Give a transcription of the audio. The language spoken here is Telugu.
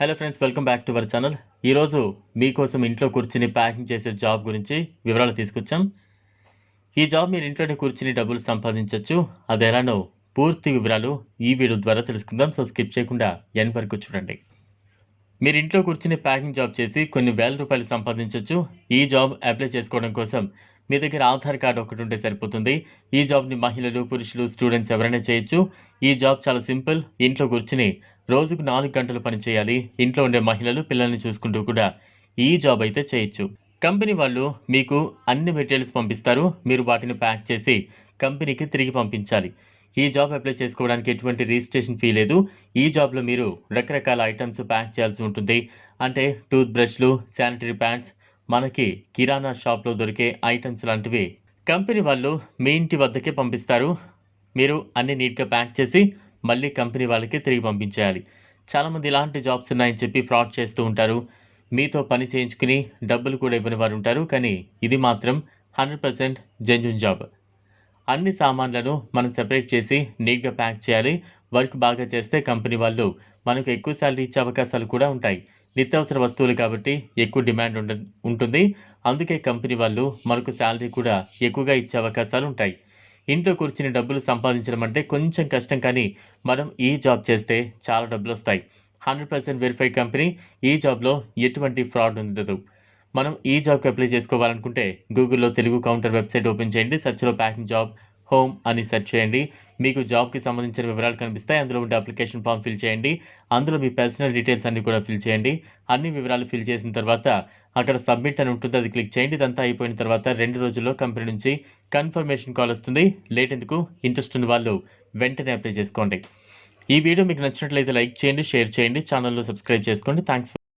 Hello friends welcome back to our channel ఈరోజు మీకోసం ఇంట్లో కూర్చుని ప్యాకింగ్ చేసే జాబ్ గురించి వివరాలు తీసుకొచ్చాం. ఈ జాబ్ మీరు ఇంట్లోనే కూర్చుని డబ్బులు సంపాదించవచ్చు అది ఎలానో పూర్తి వివరాలు ఈ వీడియో ద్వారా తెలుసుకుందాం. సో స్కిప్ చేయకుండా ఎన్ వరకు చూడండి. మీరు ఇంట్లో కూర్చుని ప్యాకింగ్ జాబ్ చేసి కొన్ని వేల రూపాయలు సంపాదించవచ్చు ఈ జాబ్ అప్లై చేసుకోవడం కోసం మీ దగ్గర ఆధార్ కార్డు ఒకటి ఉంటే సరిపోతుంది. ఈ జాబ్ని మహిళలు పురుషులు స్టూడెంట్స్ ఎవరైనా చేయొచ్చు. ఈ జాబ్ చాలా సింపుల్. ఇంట్లో కూర్చుని రోజుకు నాలుగు గంటలు పని చేయాలి. ఇంట్లో ఉండే మహిళలు పిల్లల్ని చూసుకుంటూ కూడా ఈ జాబ్ అయితే చేయొచ్చు. కంపెనీ వాళ్ళు మీకు అన్ని మెటీరియల్స్ పంపిస్తారు. మీరు వాటిని ప్యాక్ చేసి కంపెనీకి తిరిగి పంపించాలి. ఈ జాబ్ అప్లై చేసుకోవడానికి ఎటువంటి రిజిస్ట్రేషన్ ఫీ లేదు. ఈ జాబ్లో మీరు రకరకాల ఐటమ్స్ ప్యాక్ చేయాల్సి ఉంటుంది. అంటే టూత్ బ్రష్లు శానిటరీ ప్యాడ్స్ మనకి కిరాణా షాప్లో దొరికే ఐటమ్స్ లాంటివి కంపెనీ వాళ్ళు మీ ఇంటి వద్దకే పంపిస్తారు. మీరు అన్ని నీట్గా ప్యాక్ చేసి మళ్ళీ కంపెనీ వాళ్ళకి తిరిగి పంపించేయాలి. చాలామంది ఇలాంటి జాబ్స్ ఉన్నాయని చెప్పి ఫ్రాడ్ చేస్తూ ఉంటారు. మీతో పని చేయించుకుని డబ్బులు కూడా ఇవ్వని వారు ఉంటారు. కానీ ఇది మాత్రం హండ్రెడ్ పర్సెంట్ జెన్యున్ జాబ్. అన్ని సామాన్లను మనం సెపరేట్ చేసి నీట్గా ప్యాక్ చేయాలి. వర్క్ బాగా చేస్తే కంపెనీ వాళ్ళు మనకు ఎక్కువ శాలరీ ఇచ్చే అవకాశాలు కూడా ఉంటాయి. నిత్యావసర వస్తువులు కాబట్టి ఎక్కువ డిమాండ్ ఉండ ఉంటుంది. అందుకే కంపెనీ వాళ్ళు మనకు శాలరీ కూడా ఎక్కువగా ఇచ్చే అవకాశాలు ఉంటాయి. ఇంట్లో కూర్చుని డబ్బులు సంపాదించడం అంటే కొంచెం కష్టం కానీ మనం ఈ జాబ్ చేస్తే చాలా డబ్బులు వస్తాయి. హండ్రెడ్ పర్సెంట్ వెరిఫైడ్ కంపెనీ ఈ జాబ్లో ఎటువంటి ఫ్రాడ్ ఉండదు. మనం ఈ జాబ్కి అప్లై చేసుకోవాలనుకుంటే గూగుల్లో తెలుగు కౌంటర్ వెబ్సైట్ ఓపెన్ చేయండి సెర్చ్లో ప్యాకింగ్ జాబ్ హోమ్ అని సెర్చ్ చేయండి. మీకు జాబ్కి సంబంధించిన వివరాలు కనిపిస్తాయి అందులో ఉండే అప్లికేషన్ ఫామ్ ఫిల్ చేయండి. అందులో మీ పర్సనల్ డీటెయిల్స్ అన్ని కూడా ఫిల్ చేయండి. అన్ని వివరాలు ఫిల్ చేసిన తర్వాత అక్కడ సబ్మిట్ అని ఉంటుంది అది క్లిక్ చేయండి. ఇదంతా అయిపోయిన తర్వాత రెండు రోజుల్లో కంపెనీ నుంచి కన్ఫర్మేషన్ కాల్ వస్తుంది. లేట్ ఎందుకు? ఇంట్రెస్ట్ ఉన్న వాళ్ళు వెంటనే అప్లై చేసుకోండి. ఈ వీడియో మీకు నచ్చినట్లయితే లైక్ చేయండి షేర్ చేయండి. ఛానల్లో సబ్స్క్రైబ్ చేసుకోండి. థ్యాంక్స్